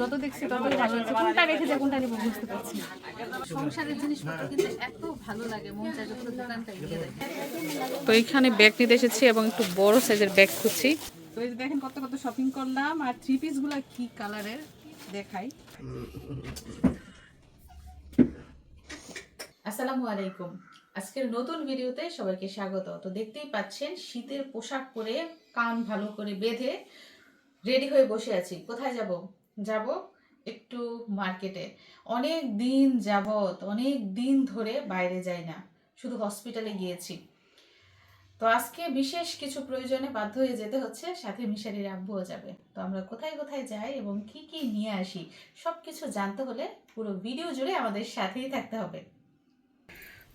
যত দেখছি ততই ভালো লাগছে কোনটা রেখে কোনটা নিবো বুঝতে পারছি না। সংসারের জিনিসপত্র কিন্তু এত ভালো লাগে মন চায় যে দোকানটা এগিয়ে তো এখানে ব্যাগ নিতে এসেছি এবং একটু বড় সাইজের ব্যাগ খুঁজছি। তো এই দেখেন কত কত শপিং করলাম আর থ্রি পিসগুলো কি কালারের দেখাই। আসসালামু আলাইকুম। আজকের নতুন ভিডিওতে সবাইকে স্বাগত। তো দেখতেই পাচ্ছেন শীতের পোশাক পরে কান ভালো করে বেঁধে রেডি হয়ে বসে আছি। কোথায় যাব? যাব একটু মার্কেটে। অনেক দিন যাবত অনেক দিন ধরে বাইরে যাই না, শুধু হসপিটালে গিয়েছি। তো আজকে বিশেষ কিছু প্রয়োজনে বাধ্য হয়ে যেতে হচ্ছে, সাথে মিশারির আব্বুও যাবে। তো আমরা কোথায় কোথায় যাই এবং কি কি নিয়ে আসি সব কিছু জানতে হলে পুরো ভিডিও জুড়ে আমাদের সাথেই থাকতে হবে।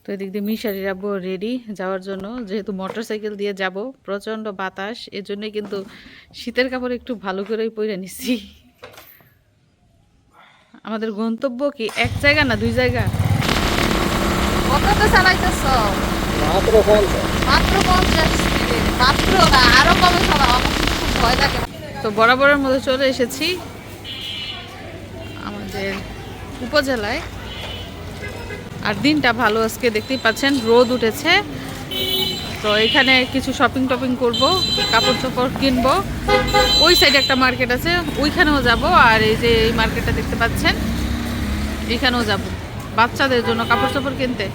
তো এদিক দিয়ে মিশারির আব্বু রেডি যাওয়ার জন্য, যেহেতু মোটর সাইকেল দিয়ে যাব, প্রচণ্ড বাতাস এর জন্য কিন্তু শীতের কাপড় একটু ভালো করেই পরে নিছি। আমাদের গন্তব্য কি এক জায়গা না দুই জায়গা? কতটা চালাইতেছ? মাত্র পঞ্চাশ। মাত্র পঞ্চাশ মাত্র না আরও কমে চালাও আমার কিন্তু খুব ভয় লাগে। তো বরাবরের মধ্যে চলে এসেছি আমাদের উপজেলায়। আর দিনটা ভালো আজকে দেখতেই পাচ্ছেন রোদ উঠেছে। তো এখানে কিছু শপিং টপিং করব, কাপড় চোপড় কিনবো। ওই সাইডে একটা মার্কেট আছে, ওইখানেও যাব। আর এই যে এই মার্কেটটা দেখতে পাচ্ছেন, এখানেও যাব। বাচ্চাদের জন্য কাপড় চোপড় কিনতে।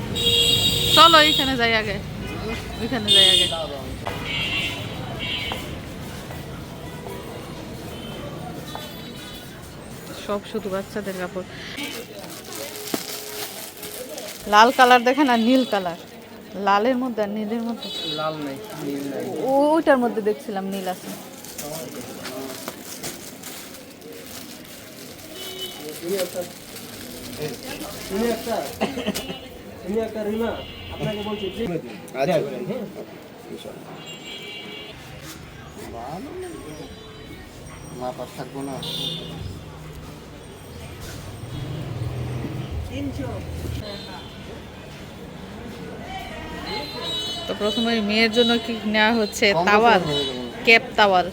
চলো এইখানে যাই আগে। ওইখানে যাই আগে। সব শুধু বাচ্চাদের কাপড়। লাল কালার দেখেন আর নীল কালার লালের মধ্যে আর নীলের মধ্যে? লাল নাই নীল নাই। ওইটার মধ্যে দেখছিলাম নীল আছে। তুমি একটা তুমি একটা রিমা আপনাকে বলছি যে হ্যাঁ মাপা থাকব না তো প্রথমে মেয়ের জন্য কি নেওয়া হচ্ছে? তাওয়াল? Cap towel.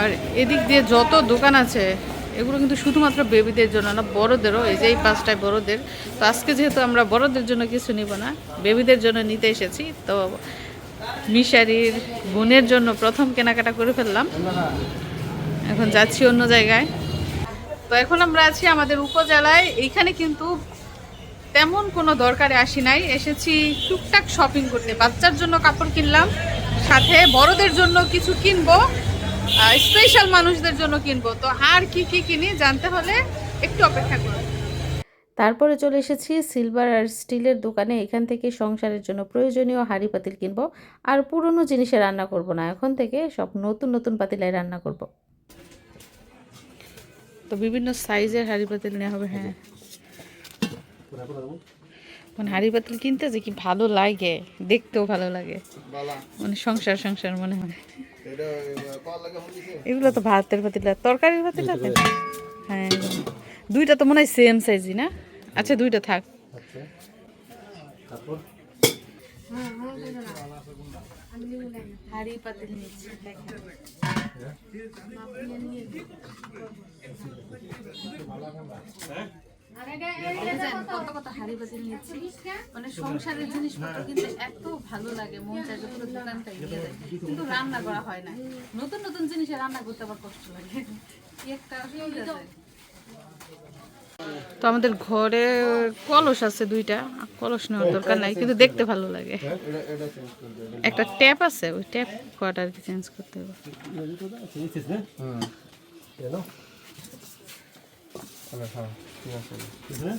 আর এদিক দিয়ে যত দোকান আছে এগুলো কিন্তু শুধুমাত্র বেবিদের জন্য না বড়দেরও এই যে এই পাঁচটায় বড়দের। তো আজকে যেহেতু আমরা বড়দের জন্য কিছু নিব না বেবিদের জন্য নিতে এসেছি তো মিশারির বোনের জন্য প্রথম কেনাকাটা করে ফেললাম। এখন যাচ্ছি অন্য জায়গায়। তো এখন আমরা আছি আমাদের উপজেলায় এইখানে কিন্তু তেমন কোনো দরকারে আসি নাই। এসেছি টুকটাক শপিং করতে। বাচ্চার জন্য কাপড় কিনলাম সাথে বড়দের জন্য কিছু কিনবো স্পেশাল মানুষদের জন্য কিনবো। তো আর কি কি কিনি জানতে হলে একটু অপেক্ষা করুন। তারপরে চলে এসেছি সিলভার আর স্টিলের দোকানে। এখান থেকে সংসারের জন্য প্রয়োজনীয় হাঁড়ি পাতিল কিনবো। আর পুরনো জিনিসে রান্না করব না। এখন থেকে সব নতুন নতুন পাতিলায় রান্না করব। তো বিভিন্ন সাইজের হাঁড়ি পাতিল নেওয়া হবে হ্যাঁ। মানে হাঁড়ি পাতিল কিনতে যে কি ভালো লাগে দেখতেও ভালো লাগে। মানে সংসার সংসার মনে হয়। এটা কল লাগে হইছে এগুলো তো ভাতের পাতিলা তরকারির পাতিলা? হ্যাঁ। দুইটা তো মনে হয় সেম সাইজই না? আচ্ছা দুইটা থাক। আচ্ছা। হাড়ি পাতিল নিচ্ছি দেখেছেন কত কত হাড়ি বাজি নিয়েছি। মানে সংসারের জিনিসপত্র কিন্তু এত ভালো লাগে মন চায় যে পুরো দোকানটা এগিয়ে দেয় কিন্তু রান্না করা হয় না। নতুন নতুন জিনিসে রান্না করতে আবার কষ্ট লাগে। একটা তো আমাদের ঘরে কলস আছে দুইটা কলস নেওয়ার দরকার নাই কিন্তু দেখতে ভালো লাগে। একটা ট্যাপ আছে ওই ট্যাপ কটা আর কি চেঞ্জ করতে হবে? কেন আরে হ্যাঁ ঠিক আছে। হুম,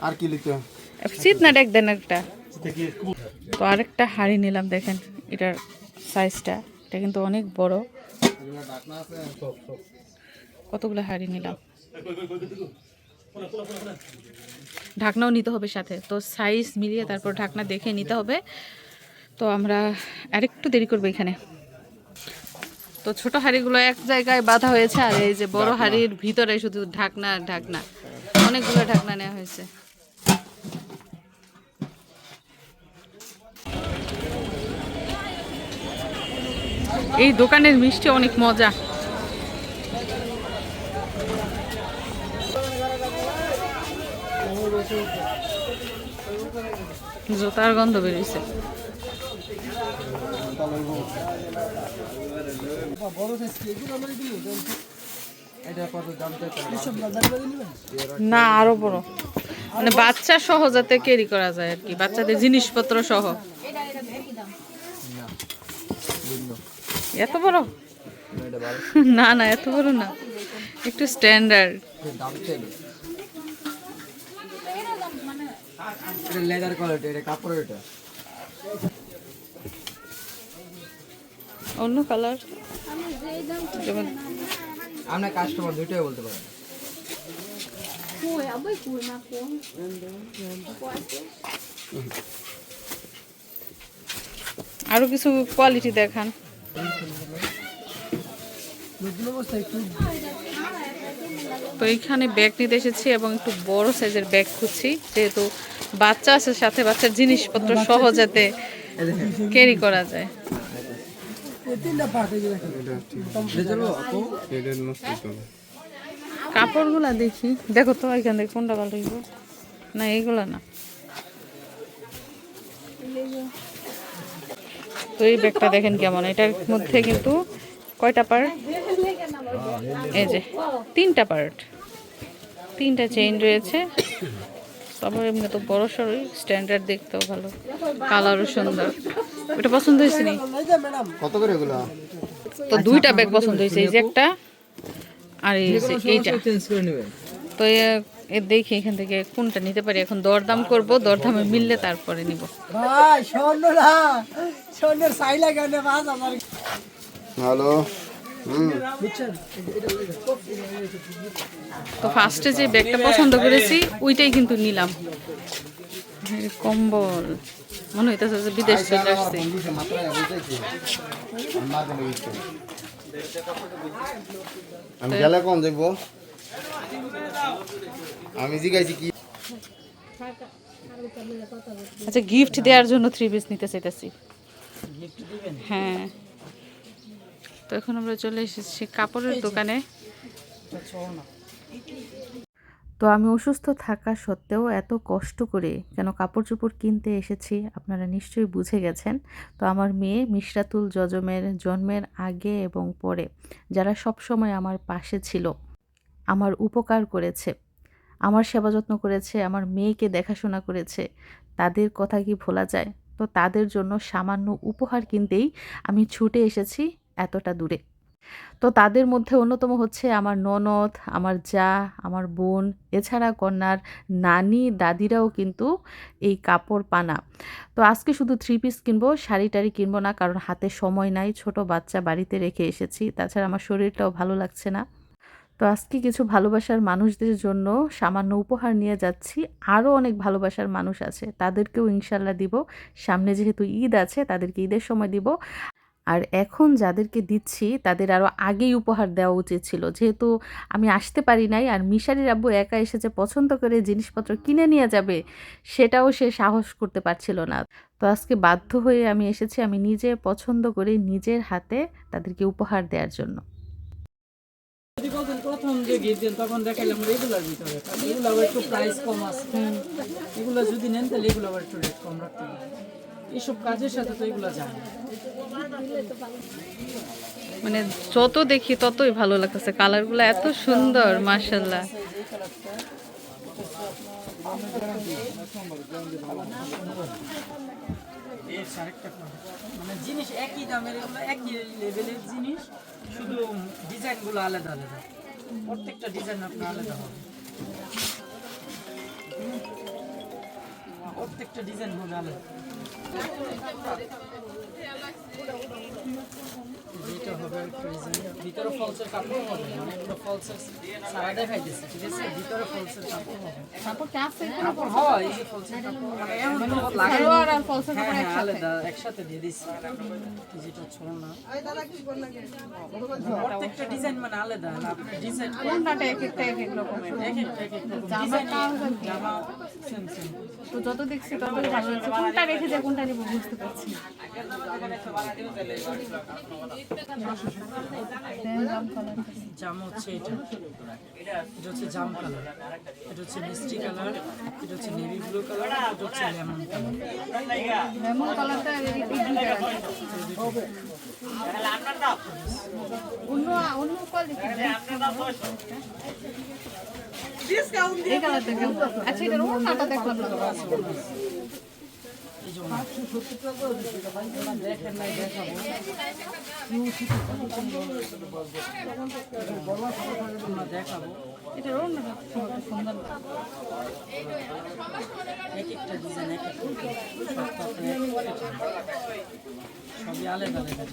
আর কি লিখতে শীত না ডেক দেন একটা। তো আরেকটা হাড়ি নিলাম দেখেন এটার সাইজটা এটা কিন্তু অনেক বড়। কতগুলো হাড়ি নিলাম? ঢাকনাও নিতে হবে সাথে। তো সাইজ মিলিয়ে তারপর ঢাকনা দেখে নিতে হবে। তো আমরা আরেকটু দেরি করব এখানে। তো ছোট হাঁড়িগুলো এক জায়গায় বাঁধা হয়েছে আর এই যে বড় হাঁড়ির ভিতরে শুধু ঢাকনা আর ঢাকনা। অনেকগুলো ঢাকনা নেওয়া হয়েছে। এই দোকানের মিষ্টি অনেক মজা। জুতার গন্ধ বেরিয়েছে। না, আরও বড়। মানে বাচ্চা সহ যাতে ক্যারি করা যায় আর কি, বাচ্চাদের জিনিসপত্র সহ। এত বড়? না না, এত বড় না। একটু স্ট্যান্ডার্ড লেদার কোয়ালিটি এটা কাপড়ের এটা। অন্য কালার। যেমন আমরা কাস্টমার দুইটাই বলতে পারেন আরও কিছু কোয়ালিটি দেখান। তো এইখানে ব্যাগ নিতে এসেছি এবং একটু বড় সাইজের ব্যাগ খুঁজছি। যেহেতু বাচ্চা আছে সাথে বাচ্চার জিনিসপত্র সহ যাতে ক্যারি করা যায় তিনটা পার্ট এই যে এটা চলো আপু কাপড়গুলা দেখি। দেখো তো এখান থেকে কোনটা ভালো হইব? না এইগুলা না। তো এই ব্যাগটা দেখেন কেমন। এটার মধ্যে কিন্তু কয়টা পার্ট এই যে, তিনটা পার্ট তিনটা চেইন রয়েছে। তারপর এমনি তো বড় সড়ই স্ট্যান্ডার্ড দেখতেও ভালো। কালারও সুন্দর। ওটা পছন্দ হয়েছে নি? কত করে এগুলো? তো দুইটা ব্যাগ পছন্দ হয়েছে এই যে একটা আর এইটা। তো এ- এ দেখি এখান থেকে কোনটা নিতে পারি এখন দরদাম করব দরদামে মিললে তারপরে নিব। ভাই স্বর্ণ না স্বর্ণের সাই লাগে না পাঁচ হাজার হ্যালো। তো ফার্স্টে যে ব্যাগটা পছন্দ করেছি ওইটাই কিন্তু নিলাম। কম্বল। মনে হইতেছে যে বিদেশ চলে আসছে। আমি গেলে কম দেখব? আমি জিগাইছি কি? আচ্ছা গিফট দেওয়ার জন্য থ্রি পিস নিতে চাইতেছি। হ্যাঁ। তো এখন আমরা চলে এসেছি কাপড়ের দোকানে। তো আমি অসুস্থ থাকা সত্ত্বেও এত কষ্ট করে কেন কাপড় চোপড় কিনতে এসেছি আপনারা নিশ্চয়ই বুঝে গেছেন। তো আমার মেয়ে মিশরাতুল জজমের জন্মের আগে এবং পরে যারা সব সময় আমার পাশে ছিল আমার উপকার করেছে আমার সেবা যত্ন করেছে আমার মেয়েকে দেখাশোনা করেছে তাদের কথা কি ভোলা যায়? তো তাদের জন্য সামান্য উপহার কিনতেই আমি ছুটে এসেছি এতটা দূরে। তো তাদের মধ্যে অন্যতম হচ্ছে আমার ননদ, আমার যা, আমার বোন, এছাড়া কন্যার নানি, দাদিরাও কিন্তু এই কাপড় পানা। তো আজকে শুধু থ্রি পিস কিনবো, শাড়ি টাড়ি কিনবো না, কারণ হাতে সময় নাই, ছোট বাচ্চা বাড়িতে রেখে এসেছি। তাছাড়া আমার শরীরটাও ভালো লাগছে না। তো আজকে কিছু ভালোবাসার মানুষদের জন্য সামান্য উপহার নিয়ে যাচ্ছি। আরও অনেক ভালোবাসার মানুষ আছে, তাদেরকেও ইনশাল্লাহ দিব। সামনে যেহেতু ঈদ আছে, তাদেরকে ঈদের সময় দিব। আর এখন যাদেরকে দিচ্ছি তাদের আরও আগেই উপহার দেওয়া উচিত ছিল। যেহেতু আমি আসতে পারি নাই আর মিশারির আব্বু একা এসেছে পছন্দ করে জিনিসপত্র কিনে নিয়ে যাবে সেটাও সে সাহস করতে পারছিল না। তো আজকে বাধ্য হয়ে আমি এসেছি আমি নিজে পছন্দ করে নিজের হাতে তাদেরকে উপহার দেওয়ার জন্য। যদি প্রথম যে গিফট দেন তখন দেখাইলাম রেগুলার ভিতরে। এগুলো আবার একটু প্রাইস কম আছে। এগুলো যদি নেন তাহলে এগুলো আবার একটু রেট কম রাখতে হবে। এইসব কাজের সাথে তো এগুলো যায় মানে যত দেখি ততই ভালো লাগতেছে। কালারগুলো এত সুন্দর মার্শাল্লাহ। মানে জিনিস একই দামের একই লেভেলের জিনিস শুধু ডিজাইনগুলো আলাদা আলাদা। প্রত্যেকটা ডিজাইন আপনার আলাদা হবে। প্রত্যেকটা ডিজাইন হবে আলাদা। এটা হবে ভিতরে ফলসের কাপড় হবে মানে এগুলো ফলসের সারা দেখাই ঠিক আছে? ভিতরে ফলসের কাপড় হবে। তারপর আছে? কাপড় হয় এই যে ফলসের কাপড়। মানে এমন লাগে। আর ফলসের হ্যাঁ কাপড় আলাদা একসাথে দিয়ে দিচ্ছি। যেটা ছোট না প্রত্যেকটা ডিজাইন মানে আলাদা আপনার ডিজাইন কোনটাটা এক একটা এক এক রকমের। এক একটা এক একটা জামাটা ডিজাইন জামা সেম সেম তো যত দেখছি ততই ভালো লাগছে কোনটা রেখে যায় কোনটা নিব বুঝতে পারছি জাম হচ্ছে এটা। এটা হচ্ছে জাম কালার। এটা হচ্ছে মিষ্টি কালার এটা হচ্ছে নেভি ব্লু কালার এটা হচ্ছে লেমন কালার। লেমন কালারটা অন্য অন্য কোয়ালিটি এই আচ্ছা ওনাটা দেখলাম না জন্য দেখেন দেখাবো ওনাটা সুন্দর এক একটা ডিজাইন এক design। সবই আলাদা আলাদা।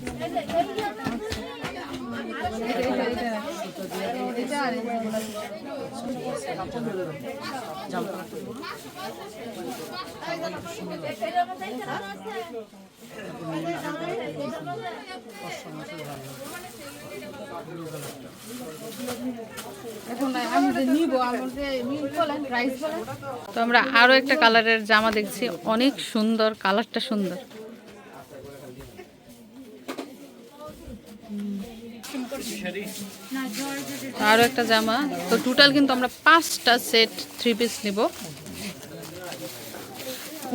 তো আমরা আরও একটা কালারের জামা দেখছি। অনেক সুন্দর কালারটা সুন্দর। আরও একটা জামা। তো টোটাল কিন্তু আমরা পাঁচটা সেট থ্রি পিস নিব।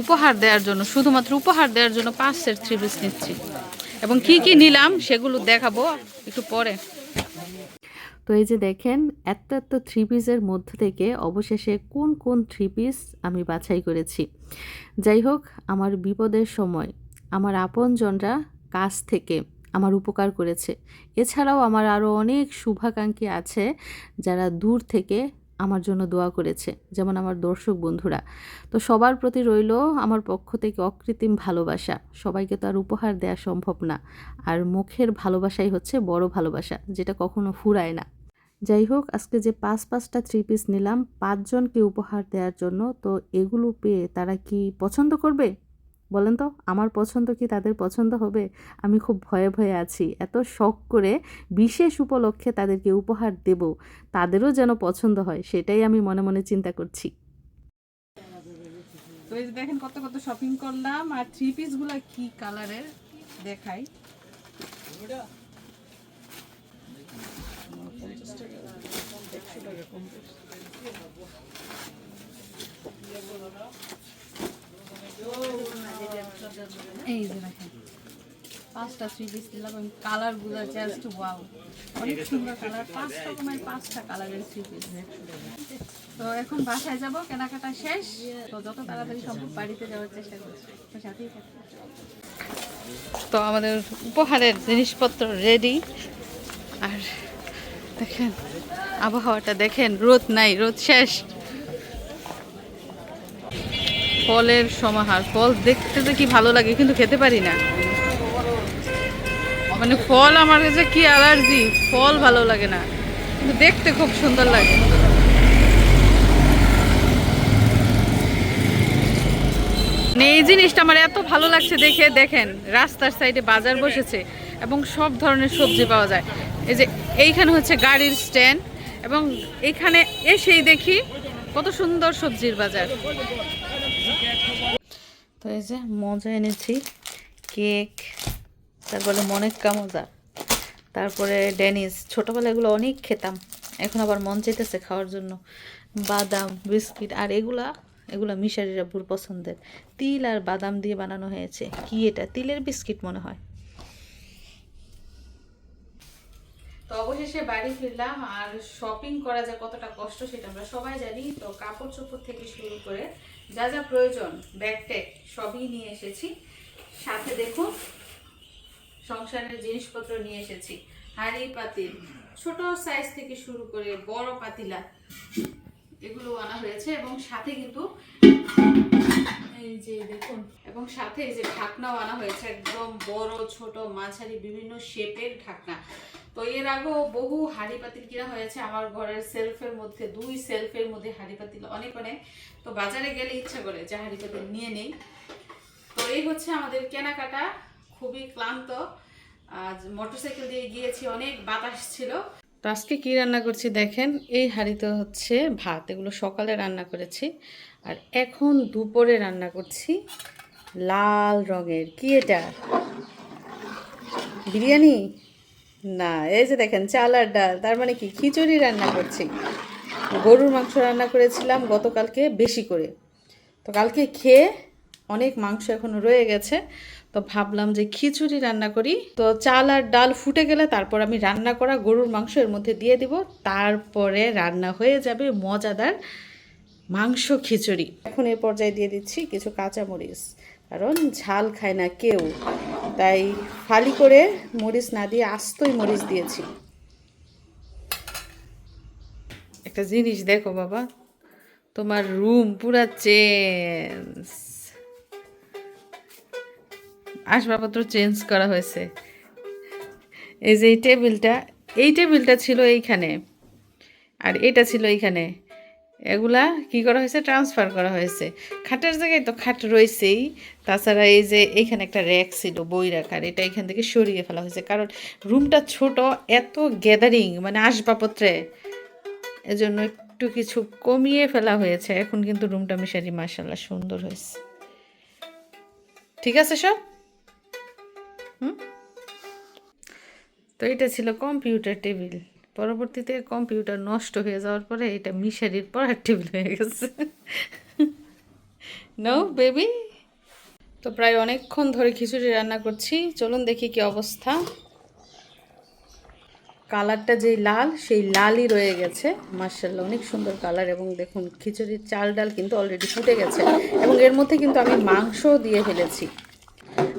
উপহার দেওয়ার জন্য, শুধুমাত্র উপহার দেওয়ার জন্য পাঁচ সেট থ্রি পিস নিচ্ছি। এবং কি কি নিলাম সেগুলো দেখাবো একটু পরে। তো এই যে দেখেন, এত এত থ্রি পিসের মধ্য থেকে অবশেষে কোন কোন থ্রি পিস আমি বাছাই করেছি। যাই হোক, আমার বিপদের সময়, আমার আপনজনরা কাছ থেকে আমার উপকার করেছে। এছাড়াও আমার আরও অনেক শুভাকাঙ্ক্ষী আছে যারা দূর থেকে আমার জন্য দোয়া করেছে, যেমন আমার দর্শক বন্ধুরা। তো সবার প্রতি রইল আমার পক্ষ থেকে অকৃত্রিম ভালোবাসা। সবাইকে তো আর উপহার দেওয়া সম্ভব না। আর মুখের ভালোবাসাই হচ্ছে বড় ভালোবাসা, যেটা কখনো ফুরায় না। যাই হোক, আজকে যে পাঁচ পাঁচটা থ্রি পিস নিলাম, পাঁচজনকে উপহার দেওয়ার জন্য, তো এগুলো পেয়ে তারা কি পছন্দ করবে? বলেন তো আমার পছন্দ কি তাদের পছন্দ হবে? আমি খুব ভয়ে ভয়ে আছি। এত শখ করে বিশেষ উপলক্ষে তাদেরকে উপহার দেব তাদেরও যেন পছন্দ হয় সেটাই আমি মনে মনে চিন্তা করছি। তো এই দেখেন কত কত শপিং করলাম আর থ্রি পিসগুলো কি কালারের দেখাই। এই যে দেখেন, পাঁচটা থ্রি পিস দিলাম এবং কালারগুলো জাস্ট ওয়াও অনেক সুন্দর কালার পাঁচ রকমের পাঁচটা কালারের থ্রি পিস তো এখন বাসায় যাব, কেনাকাটা শেষ। তো যত তাড়াতাড়ি সম্ভব বাড়িতে যাওয়ার চেষ্টা করছি। তো সাথেই তো আমাদের উপহারের জিনিসপত্র রেডি আর দেখেন, আবহাওয়াটা দেখেন, রোদ নাই, রোদ শেষ। ফলের সমাহার ফল দেখতে তো কি ভালো লাগে, কিন্তু খেতে পারি না। মানে ফল আমার কাছে কি অ্যালার্জি? ফল ভালো লাগে না। কিন্তু দেখতে খুব সুন্দর লাগে। মানে এই জিনিসটা আমার এত ভালো লাগছে দেখে, দেখেন, রাস্তার সাইডে বাজার বসেছে এবং সব ধরনের সবজি পাওয়া যায়। এই যে এইখানে হচ্ছে গাড়ির স্ট্যান্ড এবং এখানে এসেই দেখি কত সুন্দর সবজির বাজার। তো এই যে মজা এনেছি, কেক, তারপরে মনেক্কা মজা, তারপরে ডেনিস ছোটোবেলা এগুলো অনেক খেতাম, এখন আবার মন চেতেছে খাওয়ার জন্য। বাদাম, বিস্কিট আর এগুলা, এগুলো মিশারিরা ভুল পছন্দের। তিল আর বাদাম দিয়ে বানানো হয়েছে, কি এটা? তিলের বিস্কিট মনে হয় তো অবশেষে বাড়ি ফিরলাম আর শপিং করা যে কতটা কষ্ট সেটা আমরা সবাই জানি। তো কাপড় চোপড় থেকে শুরু করে যা যা প্রয়োজন ব্যাগ ট্যাগ সবই নিয়ে এসেছি। সাথে দেখুন, সংসারের জিনিসপত্র নিয়ে এসেছি। হাঁড়ি পাতিল, ছোট সাইজ থেকে শুরু করে বড় পাতিলা, এগুলো আনা হয়েছে এবং সাথে কিন্তু যে দেখুন। এবং সাথে যে ঢাকনাও আনা হয়েছে, একদম বড়, ছোট, মাঝারি, বিভিন্ন শেপের ঢাকনা। তো এর আগেও বহু হাঁড়ি পাতিল কিনা হয়েছে আমার ঘরের সেলফের মধ্যে, দুই সেলফের মধ্যে হাঁড়ি পাতিল অনেক অনেক। তো বাজারে গেলে ইচ্ছা করে যে হাঁড়ি পাতিল নিয়ে নেই। তো এই হচ্ছে আমাদের কেনাকাটা, খুবই ক্লান্ত। আজ মোটরসাইকেল দিয়ে গিয়েছি, অনেক বাতাস ছিল। তো আজকে কি রান্না করছি দেখেন, এই হাঁড়িতে হচ্ছে ভাত, এগুলো সকালে রান্না করেছি। আর এখন দুপুরে রান্না করছি লাল রঙের। কি এটা? বিরিয়ানি? না, এই যে দেখেন, চাল আর ডাল। তার মানে কি, খিচুড়ি রান্না করছি। গরুর মাংস রান্না করেছিলাম গতকালকে বেশি করে। তো কালকে খেয়ে অনেক মাংস এখনও রয়ে গেছে। তো ভাবলাম যে খিচুড়ি রান্না করি। তো চাল আর ডাল ফুটে গেলে তারপর আমি রান্না করা গরুর মাংস এর মধ্যে দিয়ে দিব। তারপরে রান্না হয়ে যাবে মজাদার মাংস, খিচুড়ি। এখন এই পর্যায়ে দিয়ে দিচ্ছি কিছু কাঁচামরিচ। কারণ ঝাল খায় না কেউ। তাই ফালি করে মরিচ না দিয়ে আস্তই মরিচ দিয়েছি। একটা জিনিস দেখো বাবা, তোমার রুম পুরা চেঞ্জ। আসবাবপত্র চেঞ্জ করা হয়েছে। এই যে এই টেবিলটা এই টেবিলটা ছিল এইখানে। আর এটা ছিল এইখানে। এগুলা কি করা হয়েছে? ট্রান্সফার করা হয়েছে। খাটের জায়গায় তো খাট রয়েছেই। তাছাড়া এই যে এইখানে একটা র্যাক ছিল, বই রাখার, এটা এখান থেকে সরিয়ে ফেলা হয়েছে। কারণ রুমটা ছোট, এত গ্যাদারিং মানে আসবাবপত্রে। এজন্য একটু কিছু কমিয়ে ফেলা হয়েছে। এখন কিন্তু রুমটা মিশারি মাসাল্লাহ সুন্দর হয়েছে। ঠিক আছে সব? হুম? তো এটা ছিল কম্পিউটার টেবিল। পরবর্তীতে কম্পিউটার নষ্ট হয়ে যাওয়ার পরে এটা মিশারির পড়ার টেবিল হয়ে গেছে। নো বেবি তো প্রায় অনেকক্ষণ ধরে খিচুড়ি রান্না করছি। চলুন দেখি কি অবস্থা। কালারটা যেই লাল, সেই লালই রয়ে গেছে। মার্শাল্লাহ অনেক সুন্দর কালার এবং দেখুন খিচুড়ির চাল ডাল কিন্তু অলরেডি ফুটে গেছে। এবং এর মধ্যে কিন্তু আমি মাংস দিয়ে ফেলেছি।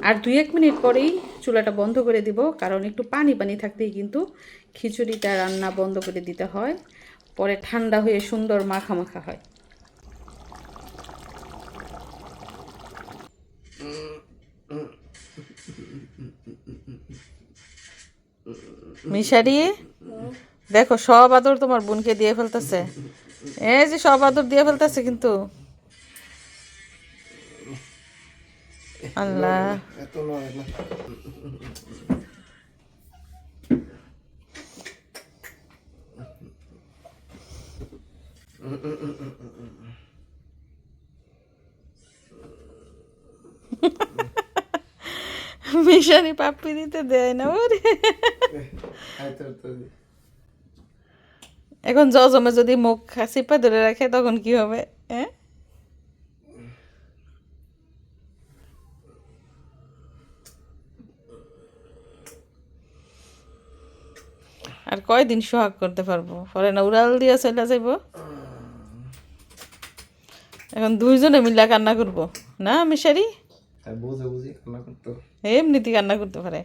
আর দুই এক মিনিট পরেই চুলাটা বন্ধ করে দিব, কারণ একটু পানি পানি থাকতেই কিন্তু খিচুড়িটা রান্না বন্ধ করে দিতে হয়, পরে ঠান্ডা হয়ে সুন্দর মাখা মাখা হয়। মিশারি, দেখো সব আদর তোমার বোনকে দিয়ে ফেলতেছে। এই যে সব আদর দিয়ে ফেলতেছে কিন্তু। আল্লাহ। এত নয় না মিশারি পাপ্পি দিতে দেয় না, ওরে। এখন জ জমে যদি মুখ চিপা ধরে রাখে, তখন কি হবে হ্যাঁ? আর কয়দিন সোহাগ করতে পারব? পরে না উড়াল দিয়া চলে যাইব? এখন দুইজনে মিলা কান্না করব। না মিশারি? এমনিতে কান্না করতে। পারে।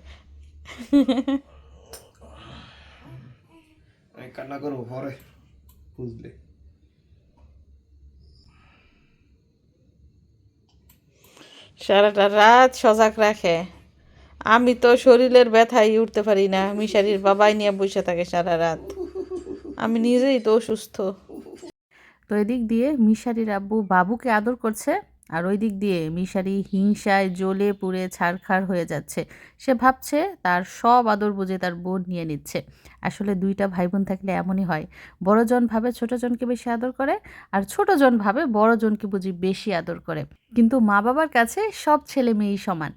কান্না করব পরে বুঝলে। সারাটা রাত সজাগ রাখে। আমি তো শরীরের ব্যথায় উঠতে পারি না। মিশারির বাবাই নিয়ে বসে থাকে সারা রাত। আমি নিজেই তো অসুস্থ। তো এদিক দিয়ে মিশারির আব্বু বাবুকে আদর করছে আর ওই দিক দিয়ে মিশারি হিংসায় জ্বলে পুড়ে ছাড়খাড় হয়ে যাচ্ছে। সে ভাবছে তার সব আদর বুঝে তার বোন নিয়ে নিচ্ছে। আসলে দুইটা ভাই বোন থাকলে এমনই হয়। বড়জন ভাবে ছোটজনকে বেশি আদর করে আর ছোটজন ভাবে বড়জনকে বুঝি বেশি আদর করে। কিন্তু মা বাবার কাছে সব ছেলে মেয়েই সমান।